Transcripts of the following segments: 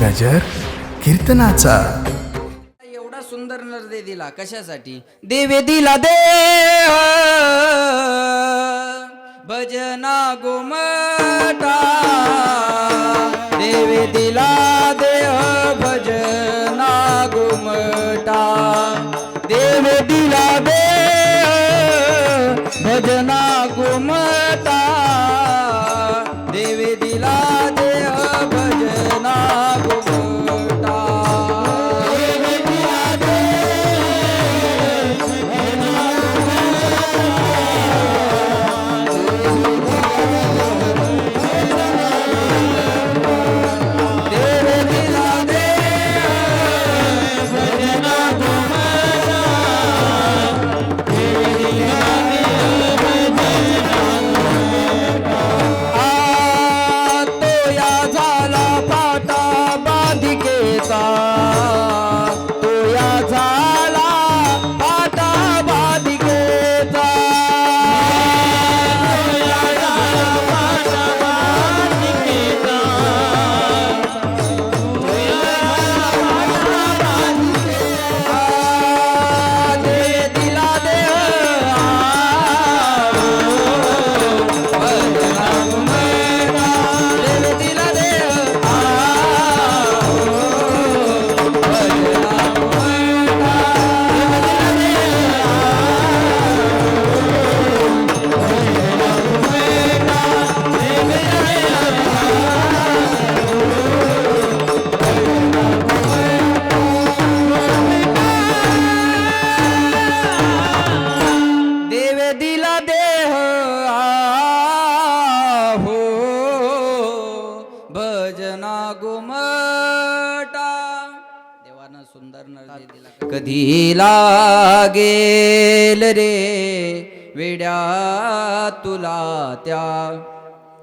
गजर कीर्तनाचा. एवढा सुंदर नरदे दिला कशासाठी? देवे दिला दे. भजना गोमटा. देवे दिला देह भजना गोमटा. देवे दिला दे भजना गोमटा. गुमटा देवानं सुंदर नरदे दिला. कधी लागेल रे वेड्या तुला त्या?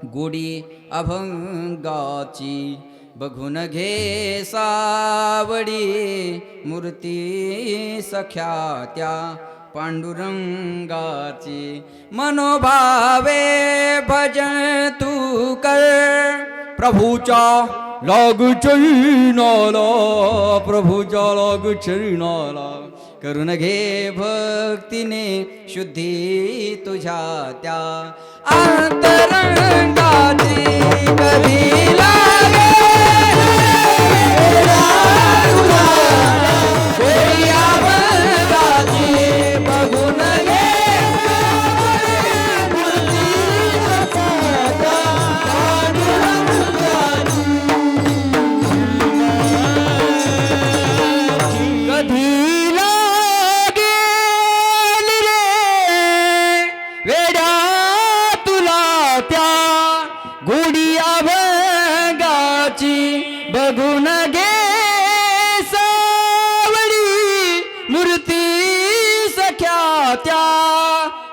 गुडी अभंगाची बघून घे सावडी मूर्ती सख्या त्या. पांडुरंगाची मनोभावे भजन तू कर प्रभूच्या लाग चैनाला प्रभूच्या लाग करून घे भक्तीने शुद्धी तुझ्या त्या अंतरंगाची कवी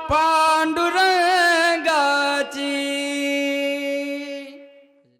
பாண்டுரன்